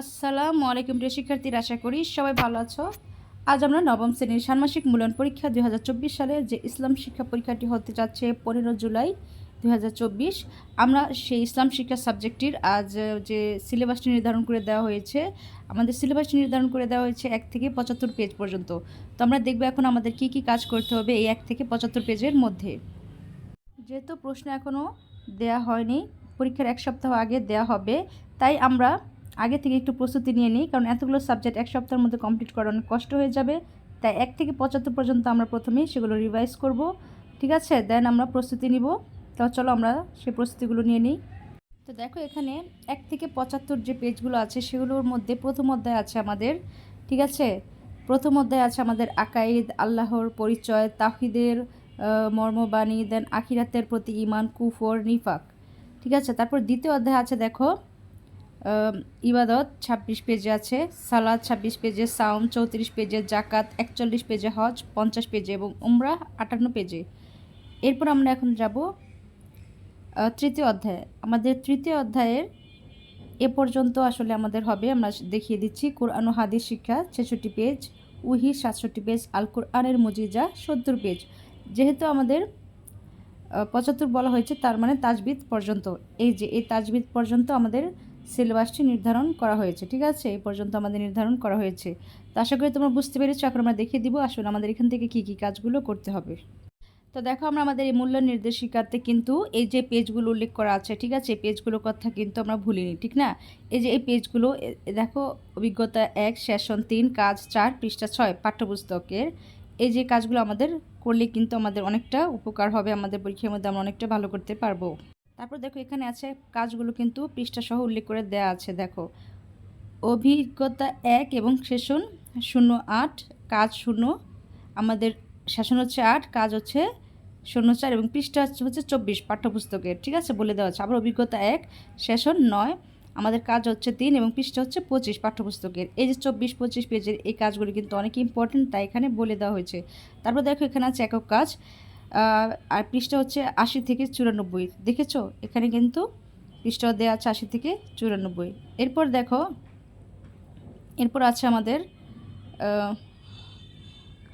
আসসালামু আলাইকুম, প্রিয় শিক্ষার্থীরা, আশা করি সবাই ভালো আছো। আজ আমরা নবম শ্রেণির ষান্মাসিক মূল্যায়ন পরীক্ষা দু হাজার চব্বিশ সালে যে ইসলাম শিক্ষা পরীক্ষাটি হতে যাচ্ছে পনেরো জুলাই দু হাজার চব্বিশ। আমরা সেই ইসলাম শিক্ষা সাবজেক্টটির আজ যে সিলেবাসটি নির্ধারণ করে দেওয়া হয়েছে, আমাদের সিলেবাসটি নির্ধারণ করে দেওয়া হয়েছে এক থেকে পঁচাত্তর পেজ পর্যন্ত। তো আমরা দেখব এখন আমাদের কি কি কাজ করতে হবে এই এক থেকে পঁচাত্তর পেজের মধ্যে। যেহেতু প্রশ্ন এখনও দেয়া হয়নি, পরীক্ষার এক সপ্তাহ আগে দেয়া হবে, তাই আমরা আগে থেকে একটু প্রস্তুতি নিয়ে নিই, কারণ এতগুলো সাবজেক্ট এক সপ্তাহের মধ্যে কমপ্লিট করা অনেক কষ্ট হয়ে যাবে। তাই এক থেকে পঁচাত্তর পর্যন্ত আমরা প্রথমেই সেগুলো রিভাইজ করব, ঠিক আছে? দেন আমরা প্রস্তুতি নিব। তো চলো আমরা সেই প্রস্তুতিগুলো নিয়ে নিই। তো দেখো এখানে এক থেকে পঁচাত্তর যে পেজগুলো আছে, সেগুলোর মধ্যে প্রথম অধ্যায় আছে আমাদের, ঠিক আছে? প্রথম অধ্যায় আছে আমাদের আকাইদ, আল্লাহর পরিচয় তাহিদের মর্মবাণী দেন আখিরাতের প্রতি ইমান কুফর, নিফাক, ঠিক আছে? তারপর দ্বিতীয় অধ্যায় আছে দেখো ইবাদত ছাব্বিশ পেজে আছে সালাদ ছাব্বিশ পেজে সাউম চৌত্রিশ পেজে, জাকাত একচল্লিশ পেজে, হজ পঞ্চাশ পেজে এবং উমরা আটান্ন পেজে। এরপর আমরা এখন যাব তৃতীয় অধ্যায়ে। আমাদের তৃতীয় অধ্যায়ের এ পর্যন্ত আসলে আমাদের হবে, আমরা দেখিয়ে দিচ্ছি কোরআন ও হাদিস শিক্ষা ছেষট্টি পেজ, উহি সাতষট্টি পেজ আল কোরআনের মজিজা সত্তর পেজ। যেহেতু আমাদের পঁচাত্তর বলা হয়েছে, তার মানে তাজবিদ পর্যন্ত। এই যে, এই তাজবিদ পর্যন্ত আমাদের সিলেবাসটি নির্ধারণ করা হয়েছে, ঠিক আছে? এই পর্যন্ত আমাদের নির্ধারণ করা হয়েছে। তো আশা করি তোমরা বুঝতে পেরেছ, এখন আমরা দেখিয়ে দিব আসলে আমাদের এখান থেকে কী কী কাজগুলো করতে হবে। তো দেখো, আমরা আমাদের এই মূল্য নির্দেশিকাতে কিন্তু এই যে পেজগুলো উল্লেখ করা আছে, ঠিক আছে? এই পেজগুলোর কথা কিন্তু আমরা ভুলিনি, ঠিক না? এই যে এই পেজগুলো দেখো, অভিজ্ঞতা এক, সেশন তিন, কাজ চার, পৃষ্ঠা ছয়, পাঠ্যপুস্তকের। এই যে কাজগুলো আমাদের করলে কিন্তু আমাদের অনেকটা উপকার হবে, আমাদের পরীক্ষার মধ্যে আমরা অনেকটা ভালো করতে পারব। তারপর দেখো এখানে আছে কাজগুলো কিন্তু পৃষ্ঠা সহ উল্লেখ করে দেয়া আছে, দেখো। অভিজ্ঞতা এক এবং সেশন শূন্য আট, কাজ শূন্য। আমাদের সেশন হচ্ছে আট, কাজ হচ্ছে শূন্য চার এবং পৃষ্ঠা হচ্ছে চব্বিশ পাঠ্যপুস্তকের, ঠিক আছে? বলে দেওয়া আছে। আবার অভিজ্ঞতা এক, সেশন নয়, আমাদের কাজ হচ্ছে তিন এবং পৃষ্ঠা হচ্ছে পঁচিশ পাঠ্যপুস্তকের। এই যে চব্বিশ, পঁচিশ পেজের এই কাজগুলি কিন্তু অনেক ইম্পর্টেন্ট তাই এখানে বলে দেওয়া হয়েছে। তারপর দেখো এখানে আছে একক কাজ। আর পৃষ্ঠা হচ্ছে আশি থেকে চুরানব্বই। দেখেছ? এখানে কিন্তু পৃষ্ঠা দেওয়া আছে আশি থেকে চুরানব্বই। এরপর দেখো, এরপর আছে আমাদের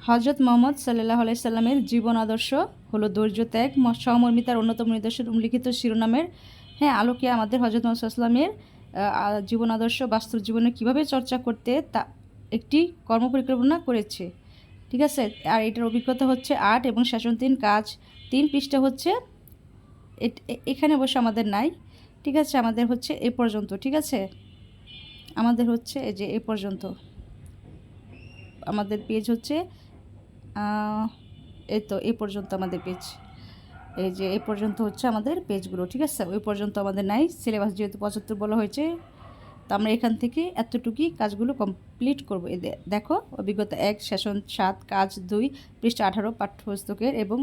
হজরত মোহাম্মদ সাল্লাহ আলাইসাল্লামের জীবন আদর্শ হলো ধৈর্য, ত্যাগ সহমর্মিতার অন্যতম নিদর্শন, উল্লিখিত শিরোনামের। হ্যাঁ আলোকে আমাদের হজরত মোহাম্মদ সাল্লামের জীবন আদর্শ বাস্তব জীবনে কীভাবে চর্চা করতে তা একটি কর্মপরিকল্পনা করেছে। ঠিক আছে? আর এটার অভিজ্ঞতা হচ্ছে আট এবং শাসন তিন কাজ, তিন পৃষ্ঠা হচ্ছে এখানে অবশ্য আমাদের নাই। ঠিক আছে, আমাদের হচ্ছে এ পর্যন্ত, ঠিক আছে? আমাদের হচ্ছে এই যে এ পর্যন্ত। আমাদের পেজ হচ্ছে এই তো এ পর্যন্ত আমাদের পেজ এই যে এ পর্যন্ত হচ্ছে আমাদের পেজগুলো ঠিক আছে? ওই পর্যন্ত আমাদের নাই। সিলেবাস যেহেতু পঁচাত্তর বলা হয়েছে তো আমরা এখান থেকে এতটুকুই কাজগুলো কমপ্লিট করব। দেখো, অভিজ্ঞতা এক সেশন সাত, কাজ দুই, পৃষ্ঠা আঠারো, পাঠ্যপুস্তকের এবং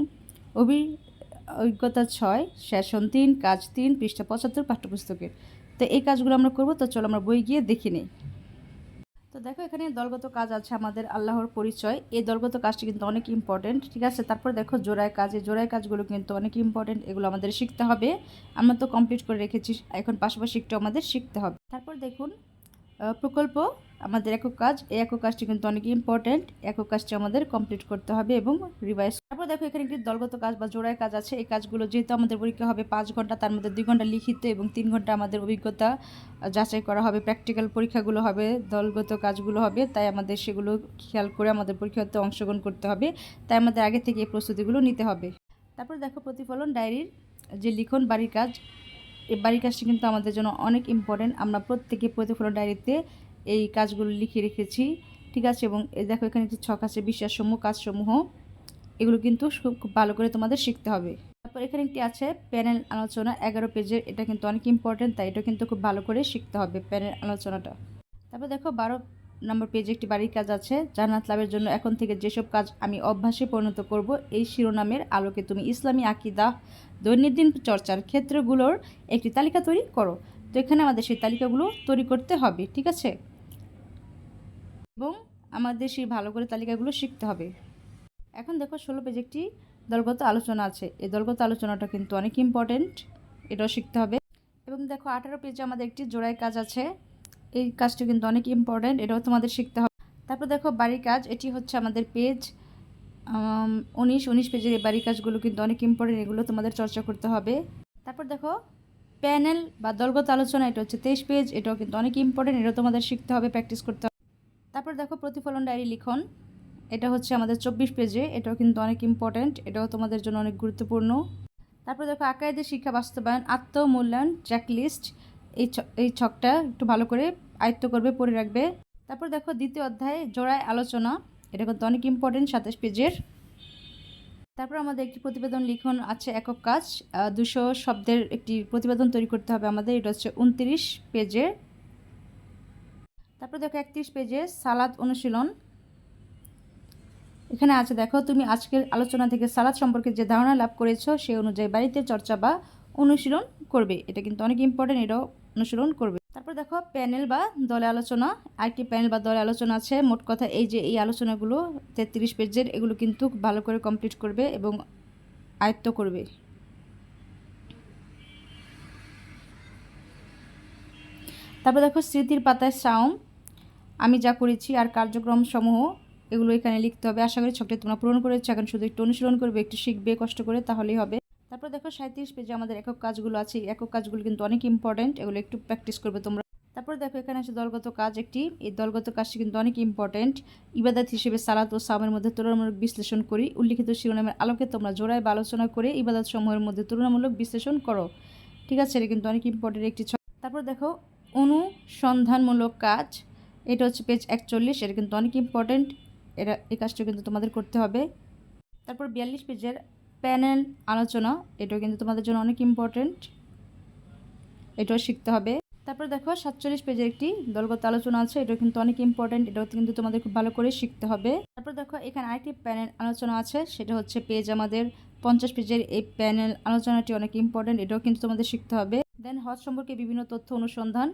অভি অভিজ্ঞতা ছয় সেশন তিন, কাজ তিন, পৃষ্ঠা পঁচাত্তর, পাঠ্যপুস্তকের। তো এই কাজগুলো আমরা করব, তো চলো আমরা বই গিয়ে দেখি নিই। তো দেখো, এখানে দলগত কাজ আছে আমাদের আল্লাহর পরিচয়। এই দলগত কাজটি কিন্তু অনেক ইম্পর্টেন্ট ঠিক আছে? তারপর দেখো, জোড়ায় কাজ, এই জোড়ায় কাজগুলো কিন্তু অনেক ইম্পর্টেন্ট এগুলো আমাদের শিখতে হবে। আমরা তো কমপ্লিট করে রেখেছি, এখন পাশাপাশি একটু আমাদের শিখতে হবে। তারপর দেখুন প্রকল্প, আমাদের একক কাজ। এই একক কাজটি কিন্তু অনেক ইম্পর্টেন্ট একক কাজটি আমাদের কমপ্লিট করতে হবে এবং রিভাইজ তারপর দেখো, এখানে একটি দলগত কাজ বা জোড়ায় কাজ আছে। এই কাজগুলো যেহেতু আমাদের পরীক্ষা হবে পাঁচ ঘণ্টা, তার মধ্যে দুই ঘণ্টা লিখিত এবং তিন ঘণ্টা আমাদের অভিজ্ঞতা যাচাই করা হবে। প্র্যাকটিক্যাল পরীক্ষাগুলো হবে, দলগত কাজগুলো হবে, তাই আমাদের সেগুলো খেয়াল করে আমাদের পরীক্ষাতে অংশগ্রহণ করতে হবে। তাই আমাদের আগে থেকে এই প্রস্তুতিগুলো নিতে হবে। তারপর দেখো, প্রতিফলন ডায়েরির যে লিখন বাড়ির কাজ এই বাড়ির কাজটি কিন্তু আমাদের জন্য অনেক ইম্পর্টেন্ট আমরা প্রত্যেকে প্রতিফলন ডায়েরিতে এই কাজগুলো লিখে রেখেছি। ঠিক আছে? এবং দেখো, এখানে একটি ছক আছে, বিশ্বাসসমূহ, কাজসমূহ, এগুলো কিন্তু খুব ভালো করে তোমাদের শিখতে হবে। তারপর এখানে একটি আছে, প্যানেল আলোচনা, এগারো পেজের। এটা কিন্তু অনেক ইম্পর্টেন্ট তাই এটা কিন্তু খুব ভালো করে শিখতে হবে, প্যানেল আলোচনাটা। তারপর দেখো, বারো নম্বর পেজে একটি বাড়ির কাজ আছে। জান্নাত লাভের জন্য এখন থেকে যেসব কাজ আমি অভ্যাসে পরিণত করব, এই শিরোনামের আলোকে তুমি ইসলামী আকিদা, দৈনন্দিন চর্চার ক্ষেত্রগুলোর একটি তালিকা তৈরি করো। তো এখানে আমাদের সেই তালিকাগুলো তৈরি করতে হবে, ঠিক আছে? এবং আমাদের সেই ভালো করে তালিকাগুলো শিখতে হবে। এখন দেখো, ষোলো পেজে একটি দলগত আলোচনা আছে। এই দলগত আলোচনাটা কিন্তু অনেক ইম্পর্টেন্ট এটাও শিখতে হবে। এবং দেখো, আঠারো পেজে আমাদের একটি জোড়াই কাজ আছে। এই কাজটা কিন্তু অনেক ইম্পর্ট্যান্ট এটাও তোমাদের শিখতে হবে। তারপর দেখো বাড়ির কাজ, এটি হচ্ছে আমাদের পেজ উনিশ উনিশ পেজের এই বাড়ির কাজগুলো কিন্তু অনেক ইম্পর্টেন্ট এগুলো তোমাদের চর্চা করতে হবে। তারপর দেখো প্যানেল বা দলগত আলোচনা, এটা হচ্ছে তেইশ পেজ এটাও কিন্তু অনেক ইম্পর্টেন্ট এটাও তোমাদের শিখতে হবে প্র্যাকটিস করতে হবে। তারপর দেখো প্রতিফলন ডায়েরি লিখন, এটা হচ্ছে আমাদের চব্বিশ পেজে এটাও কিন্তু অনেক ইম্পর্টেন্ট এটাও তোমাদের জন্য অনেক গুরুত্বপূর্ণ। তারপর দেখো আকাইদের শিক্ষা বাস্তবায়ন, আত্মমূল্যায়ন চেকলিস্ট এই এই ছকটা একটু ভালো করে আয়ত্ত করবে পড়ে রাখবে। তারপর দেখো দ্বিতীয় অধ্যায় জোড়ায় আলোচনা। এটা কিন্তু অনেক ইম্পর্টেন্ট সাতাশ পেজের। তারপর আমাদের একটি প্রতিবেদন লিখন, আছে একক কাজ। দুশো শব্দের একটি প্রতিবেদন তৈরি করতে হবে আমাদের, এটা হচ্ছে উনত্রিশ পেজের। তারপর দেখো একত্রিশ পেজে সালাদ অনুশীলন। এখানে আছে দেখো, তুমি আজকের আলোচনা থেকে সালাদ সম্পর্কে যে ধারণা লাভ করেছ সেই অনুযায়ী বাড়িতে চর্চা বা অনুশীলন করবে। এটা কিন্তু অনেক ইম্পর্টেন্ট এটাও অনুশীলন করবে। তারপর দেখো, প্যানেল বা দলে আলোচনা। আরেকটি প্যানেল বা দলে আলোচনা আছে? মোট কথা এই যে এই আলোচনাগুলো, তেত্রিশ পেজের, এগুলো কিন্তু ভালো করে কমপ্লিট করবে এবং আয়ত্ত করবে। তারপর দেখো, স্মৃতির পাতায় সাউম আমি যা করেছি আর কার্যক্রম সমূহ এগুলো এখানে লিখতে হবে। আশা করি ছকটি তোমরা পূরণ করেছ। এখন শুধু একটু অনুশীলন করবে, একটু শিখবে, কষ্ট করে, তাহলেই হবে। তারপর দেখো সাঁত্রিশ পেজে আমাদের একক কাজগুলো আছে। একক কাজগুলো কিন্তু অনেক ইম্পর্টেন্ট এগুলো একটু প্র্যাকটিস করবে তোমরা। তারপর দেখো এখানে আছে দলগত কাজ একটি। এই দলগত কাজটি কিন্তু অনেক ইম্পর্টেন্ট ইবাদত হিসেবে সালাত ও সামের মধ্যে তুলনামূলক বিশ্লেষণ করি। উল্লিখিত শিরোনামের আলোকে তোমরা জোড়ায় বা আলোচনা করে ইবাদত সমূহের মধ্যে তুলনামূলক বিশ্লেষণ করো। ঠিক আছে, এটা কিন্তু অনেক ইম্পর্টেন্ট একটি তারপর দেখো অনুসন্ধানমূলক কাজ। এটা হচ্ছে পেজ একচল্লিশ, এটা কিন্তু অনেক ইম্পর্টেন্ট এটা, এই কাজটা কিন্তু তোমাদের করতে হবে। তারপর বিয়াল্লিশ পেজের প্যানেল আলোচনা, এটাও কিন্তু তোমাদের জন্য অনেক ইম্পর্টেন্ট এটাও শিখতে হবে। তারপর দেখো, সাতচল্লিশ পেজের একটি দলগত আলোচনা আছে, এটাও কিন্তু অনেক ইম্পর্টেন্ট এটাও কিন্তু তোমাদের খুব ভালো করে শিখতে হবে। তারপর দেখো, এখানে আরেকটি প্যানেল আলোচনা আছে, সেটা হচ্ছে পেজ আমাদের। পঞ্চাশ পেজের এই প্যানেল আলোচনাটি অনেক ইম্পর্টেন্ট এটাও কিন্তু তোমাদের শিখতে হবে। দেন হজ সম্পর্কে বিভিন্ন তথ্য অনুসন্ধান,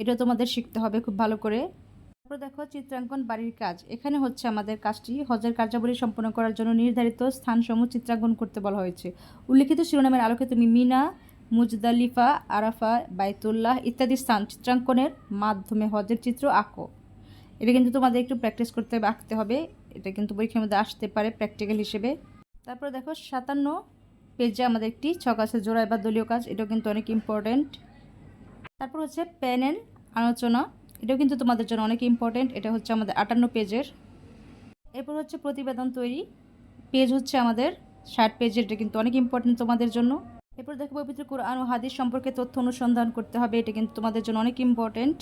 এটাও তোমাদের শিখতে হবে খুব ভালো করে। তারপর দেখো চিত্রাঙ্কন বাড়ির কাজ। এখানে হচ্ছে আমাদের কাজটি। হজের কার্যাবলী সম্পন্ন করার জন্য নির্ধারিত স্থানসমূহ চিত্রাঙ্কন করতে বলা হয়েছে। উল্লিখিত শিরোনামের আলোকে তুমি মিনা, মুজদালিফা, আরাফা, বাইতুল্লাহ ইত্যাদি স্থান চিত্রাঙ্কনের মাধ্যমে হজের চিত্র আঁকো। এটা কিন্তু তোমাদের একটু প্র্যাকটিস করতে হবে, আঁকতে হবে। এটা কিন্তু পরীক্ষার মধ্যে আসতে পারে প্র্যাকটিক্যাল হিসেবে। তারপর দেখো সাতান্ন পেজে আমাদের একটি ছক আছে জোড়ায় বা দলীয় কাজ। এটাও কিন্তু অনেক ইম্পর্ট্যান্ট তারপর হচ্ছে প্যানেল আলোচনা। এটাও কিন্তু তোমাদের জন্য অনেক ইম্পর্টেন্ট এটা হচ্ছে আমাদের আটান্ন পেজের। এরপর হচ্ছে প্রতিবেদন তৈরি। পেজ হচ্ছে আমাদের ষাট পেজের, এটা কিন্তু অনেক ইম্পর্টেন্ট তোমাদের জন্য। এরপর দেখো পবিত্র কোরআন ও হাদিস সম্পর্কে তথ্য অনুসন্ধান করতে হবে, এটা কিন্তু তোমাদের জন্য অনেক ইম্পর্টেন্ট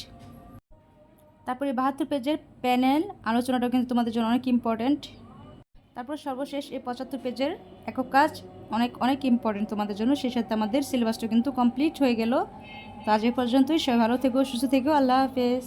তারপরে বাহাত্তর পেজের প্যানেল, আলোচনাটাও কিন্তু তোমাদের জন্য অনেক ইম্পর্টেন্ট তারপর সর্বশেষ এই পঁচাত্তর পেজের একক কাজ অনেক অনেক ইম্পর্টেন্ট তোমাদের জন্য। সেই সাথে আমাদের সিলেবাসটা কিন্তু কমপ্লিট হয়ে গেল। তো আজ এ পর্যন্তই। সবাই ভালো থেকো, সুস্থ থেকো। আল্লাহ হাফেজ।